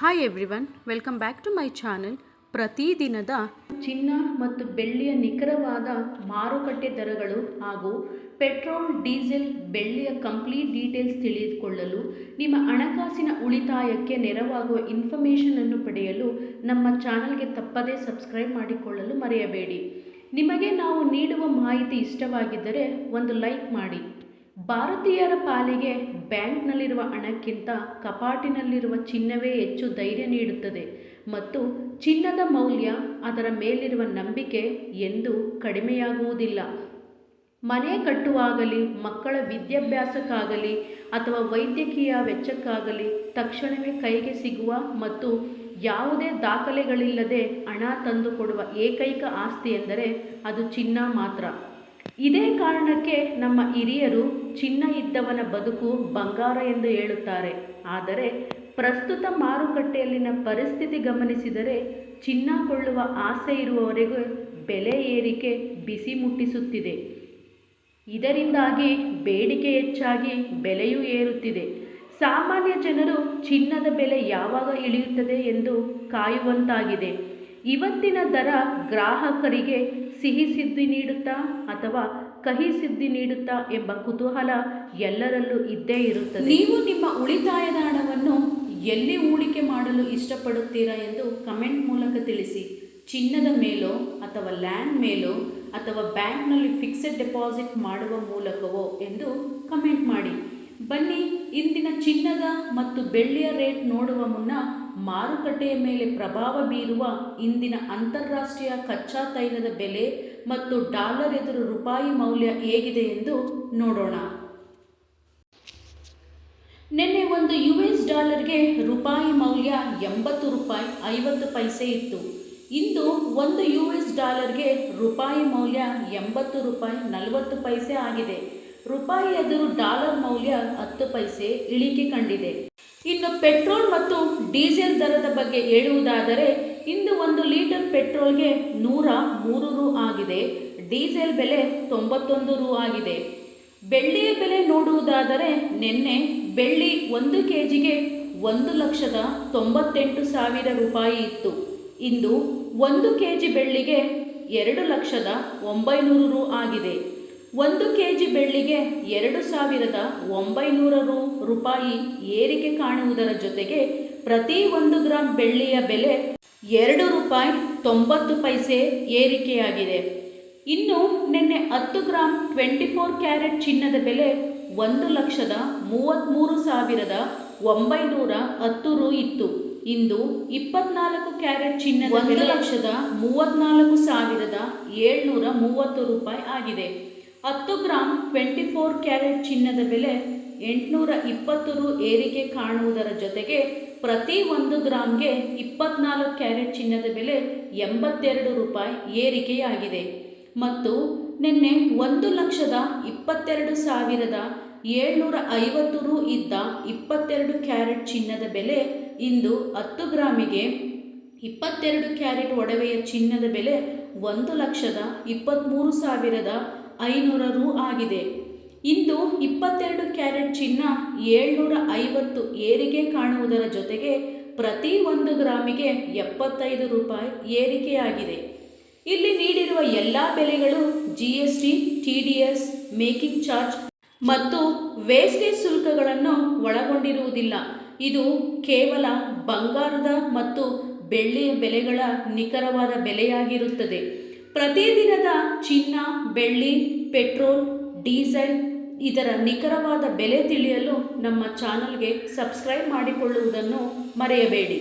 Hi everyone welcome back to my channel ಪ್ರತಿದಿನದ ಚಿನ್ನ ಮತ್ತು ಬೆಳ್ಳಿಯ ನಿಖರವಾದ ಮಾರುಕಟ್ಟೆ ದರಗಳು ಹಾಗೂ ಪೆಟ್ರೋಲ್, ಡೀಸೆಲ್ ಬೆಳ್ಳಿಯ ಕಂಪ್ಲೀಟ್ ಡೀಟೇಲ್ಸ್ ತಿಳಿದುಕೊಳ್ಳಲು ನಿಮ್ಮ ಹಣಕಾಸಿನ ಉಳಿತಾಯಕ್ಕೆ ನೆರವಾಗುವ ಇನ್ಫಾರ್ಮೇಷನ್ ಅನ್ನು ಪಡೆಯಲು ನಮ್ಮ ಚಾನಲ್ಗೆ ತಪ್ಪದೇ ಸಬ್ಸ್ಕ್ರೈಬ್ ಮಾಡಿಕೊಳ್ಳಲು ಮರೆಯಬೇಡಿ. ನಿಮಗೆ ನಾವು ನೀಡುವ ಮಾಹಿತಿ ಇಷ್ಟವಾಗಿದ್ದರೆ ಒಂದು ಲೈಕ್ ಮಾಡಿ. ಭಾರತೀಯರ ಪಾಲಿಗೆ ಬ್ಯಾಂಕ್ನಲ್ಲಿರುವ ಹಣಕ್ಕಿಂತ ಕಪಾಟಿನಲ್ಲಿರುವ ಚಿನ್ನವೇ ಹೆಚ್ಚು ಧೈರ್ಯ ನೀಡುತ್ತದೆ ಮತ್ತು ಚಿನ್ನದ ಮೌಲ್ಯ ಅದರ ಮೇಲಿರುವ ನಂಬಿಕೆ ಎಂದೂ ಕಡಿಮೆಯಾಗುವುದಿಲ್ಲ. ಮನೆ ಕಟ್ಟುವಾಗಲಿ, ಮಕ್ಕಳ ವಿದ್ಯಾಭ್ಯಾಸಕ್ಕಾಗಲಿ ಅಥವಾ ವೈದ್ಯಕೀಯ ವೆಚ್ಚಕ್ಕಾಗಲಿ ತಕ್ಷಣವೇ ಕೈಗೆ ಸಿಗುವ ಮತ್ತು ಯಾವುದೇ ದಾಖಲೆಗಳಿಲ್ಲದೆ ಹಣ ತಂದುಕೊಡುವ ಏಕೈಕ ಆಸ್ತಿ ಎಂದರೆ ಅದು ಚಿನ್ನ ಮಾತ್ರ. ಇದೇ ಕಾರಣಕ್ಕೆ ನಮ್ಮ ಹಿರಿಯರು ಚಿನ್ನ ಇದ್ದವನ ಬದುಕು ಬಂಗಾರ ಎಂದು ಹೇಳುತ್ತಾರೆ. ಆದರೆ ಪ್ರಸ್ತುತ ಮಾರುಕಟ್ಟೆಯಲ್ಲಿನ ಪರಿಸ್ಥಿತಿ ಗಮನಿಸಿದರೆ ಚಿನ್ನ ಕೊಳ್ಳುವ ಆಸೆ ಇರುವವರೆಗೂ ಬೆಲೆ ಏರಿಕೆ ಬಿಸಿ ಮುಟ್ಟಿಸುತ್ತಿದೆ. ಇದರಿಂದಾಗಿ ಬೇಡಿಕೆ ಹೆಚ್ಚಾಗಿ ಬೆಲೆಯೂ ಏರುತ್ತಿದೆ. ಸಾಮಾನ್ಯ ಜನರು ಚಿನ್ನದ ಬೆಲೆ ಯಾವಾಗ ಇಳಿಯುತ್ತದೆ ಎಂದು ಕಾಯುವಂತಾಗಿದೆ. ಇವತ್ತಿನ ದರ ಗ್ರಾಹಕರಿಗೆ ಸಿಹಿ ಸುದ್ದಿ ನೀಡುತ್ತಾ ಅಥವಾ ಕಹಿ ಸಿದ್ಧಿ ನೀಡುತ್ತಾ ಎಂಬ ಕುತೂಹಲ ಎಲ್ಲರಲ್ಲೂ ಇದ್ದೇ ಇರುತ್ತದೆ. ನೀವು ನಿಮ್ಮ ಉಳಿತಾಯದ ಹಣವನ್ನು ಎಲ್ಲಿ ಹೂಡಿಕೆ ಮಾಡಲು ಇಷ್ಟಪಡುತ್ತೀರಾ ಎಂದು ಕಮೆಂಟ್ ಮೂಲಕ ತಿಳಿಸಿ. ಚಿನ್ನದ ಮೇಲೋ ಅಥವಾ ಲ್ಯಾಂಡ್ ಮೇಲೋ ಅಥವಾ ಬ್ಯಾಂಕ್ನಲ್ಲಿ ಫಿಕ್ಸೆಡ್ ಡೆಪಾಸಿಟ್ ಮಾಡುವ ಮೂಲಕವೋ ಎಂದು ಕಮೆಂಟ್ ಮಾಡಿ. ಬನ್ನಿ, ಇಂದಿನ ಚಿನ್ನದ ಮತ್ತು ಬೆಳ್ಳಿಯ ರೇಟ್ ನೋಡುವ ಮುನ್ನ ಮಾರುಕಟ್ಟೆಯ ಮೇಲೆ ಪ್ರಭಾವ ಬೀರುವ ಇಂದಿನ ಅಂತಾರಾಷ್ಟ್ರೀಯ ಕಚ್ಚಾ ತೈಲದ ಬೆಲೆ ಮತ್ತು ಡಾಲರ್ ಎದುರು ರೂಪಾಯಿ ಮೌಲ್ಯ ಹೇಗಿದೆ ಎಂದು ನೋಡೋಣ. ನಿನ್ನೆ ಒಂದು ಯು ಎಸ್ ಡಾಲರ್ಗೆ ರೂಪಾಯಿ ಮೌಲ್ಯ ಎಂಬತ್ತು ರೂಪಾಯಿ ಐವತ್ತು ಪೈಸೆ ಇತ್ತು. ಇಂದು ಒಂದು ಯು ಎಸ್ ಡಾಲರ್ಗೆ ರೂಪಾಯಿ ಮೌಲ್ಯ ಎಂಬತ್ತು ರೂಪಾಯಿ ನಲವತ್ತು ಪೈಸೆ ಆಗಿದೆ. ರೂಪಾಯಿ ಎದುರು ಡಾಲರ್ ಮೌಲ್ಯ ಹತ್ತು ಪೈಸೆ ಇಳಿಕೆ ಕಂಡಿದೆ. ಇನ್ನು ಪೆಟ್ರೋಲ್ ಮತ್ತು ಡೀಸೆಲ್ ದರದ ಬಗ್ಗೆ ಹೇಳುವುದಾದರೆ, ಇಂದು ಒಂದು ಲೀಟರ್ ಪೆಟ್ರೋಲ್ಗೆ ನೂರ ಮೂರು ರು ಆಗಿದೆ. ಡೀಸೆಲ್ ಬೆಲೆ ತೊಂಬತ್ತೊಂದು ರು ಆಗಿದೆ. ಬೆಳ್ಳಿಯ ಬೆಲೆ ನೋಡುವುದಾದರೆ, ನಿನ್ನೆ ಬೆಳ್ಳಿ ಒಂದು ಕೆ ಜಿಗೆ ಒಂದು ಲಕ್ಷದ ತೊಂಬತ್ತೆಂಟು ಸಾವಿರ ರೂಪಾಯಿ ಇತ್ತು. ಇಂದು ಒಂದು ಕೆ ಜಿ ಬೆಳ್ಳಿಗೆ ಎರಡು ಲಕ್ಷದ ಒಂಬೈನೂರು ರು ಆಗಿದೆ. ಒಂದು ಕೆ ಜಿ ಬೆಳ್ಳಿಗೆ ಎರಡು ಸಾವಿರದ ಒಂಬೈನೂರ ರು ರೂಪಾಯಿ ಏರಿಕೆ ಕಾಣುವುದರ ಜೊತೆಗೆ ಪ್ರತಿ ಒಂದು ಗ್ರಾಂ ಬೆಳ್ಳಿಯ ಬೆಲೆ ಎರಡು ರೂಪಾಯಿ ತೊಂಬತ್ತು ಪೈಸೆ ಏರಿಕೆಯಾಗಿದೆ. ಇನ್ನು ನಿನ್ನೆ ಹತ್ತು ಗ್ರಾಂ ಟ್ವೆಂಟಿ ಫೋರ್ ಕ್ಯಾರೆಟ್ ಚಿನ್ನದ ಬೆಲೆ ಒಂದು ಲಕ್ಷದ ಮೂವತ್ತ್ಮೂರು ಸಾವಿರದ ಒಂಬೈನೂರ ಹತ್ತು ರು ಇತ್ತು. ಇಂದು ಇಪ್ಪತ್ನಾಲ್ಕು ಕ್ಯಾರೆಟ್ ಚಿನ್ನದ ಒಂದು ಲಕ್ಷದ ಮೂವತ್ತ್ನಾಲ್ಕು ಸಾವಿರದ ಏಳ್ನೂರ ಮೂವತ್ತು ರೂಪಾಯಿ ಆಗಿದೆ. ಹತ್ತು ಗ್ರಾಂ ಟ್ವೆಂಟಿ ಫೋರ್ ಕ್ಯಾರೆಟ್ ಚಿನ್ನದ ಬೆಲೆ ಎಂಟುನೂರ ಇಪ್ಪತ್ತು ರು ಏರಿಕೆ ಕಾಣುವುದರ ಜೊತೆಗೆ ಪ್ರತಿ ಒಂದು ಗ್ರಾಮ್ಗೆ ಇಪ್ಪತ್ನಾಲ್ಕು ಕ್ಯಾರೆಟ್ ಚಿನ್ನದ ಬೆಲೆ ಎಂಬತ್ತೆರಡು ರೂಪಾಯಿ ಏರಿಕೆಯಾಗಿದೆ. ಮತ್ತು ನಿನ್ನೆ ಒಂದು ಲಕ್ಷದ ಇಪ್ಪತ್ತೆರಡು ಸಾವಿರದ ಏಳ್ನೂರ ಐವತ್ತು ರು ಇದ್ದ ಇಪ್ಪತ್ತೆರಡು ಕ್ಯಾರೆಟ್ ಚಿನ್ನದ ಬೆಲೆ ಇಂದು ಹತ್ತು ಗ್ರಾಮಿಗೆ ಇಪ್ಪತ್ತೆರಡು ಕ್ಯಾರೆಟ್ ಒಡವೆಯ ಚಿನ್ನದ ಬೆಲೆ ಒಂದು ಲಕ್ಷದ ಇಪ್ಪತ್ತ್ಮೂರು ಸಾವಿರದ ಐನೂರ ರು ಆಗಿದೆ. ಇಂದು ಇಪ್ಪತ್ತೆರಡು ಕ್ಯಾರೆಟ್ ಚಿನ್ನ ಏಳ್ನೂರ ಐವತ್ತು ಏರಿಕೆ ಕಾಣುವುದರ ಜೊತೆಗೆ ಪ್ರತಿ ಒಂದು ಗ್ರಾಮಿಗೆ ಎಪ್ಪತ್ತೈದು ರೂಪಾಯಿ ಏರಿಕೆಯಾಗಿದೆ. ಇಲ್ಲಿ ನೀಡಿರುವ ಎಲ್ಲ ಬೆಲೆಗಳು G S T T D S making charge ಮತ್ತು ವೇಸ್ಟೇಜ್ ಶುಲ್ಕಗಳನ್ನು ಒಳಗೊಂಡಿರುವುದಿಲ್ಲ. ಇದು ಕೇವಲ ಬಂಗಾರದ ಮತ್ತು ಬೆಳ್ಳಿಯ ಬೆಲೆಗಳ ನಿಖರವಾದ ಬೆಲೆಯಾಗಿರುತ್ತದೆ. ಪ್ರತಿದಿನದ ಚಿನ್ನ ಬೆಳ್ಳಿ ಪೆಟ್ರೋಲ್ ಡೀಸೆಲ್ ಇದರ ನಿಖರವಾದ ಬೆಲೆ ತಿಳಿಯಲು ನಮ್ಮ ಚಾನಲ್ಗೆ ಸಬ್ಸ್ಕ್ರೈಬ್ ಮಾಡಿಕೊಳ್ಳುವುದನ್ನು ಮರೆಯಬೇಡಿ.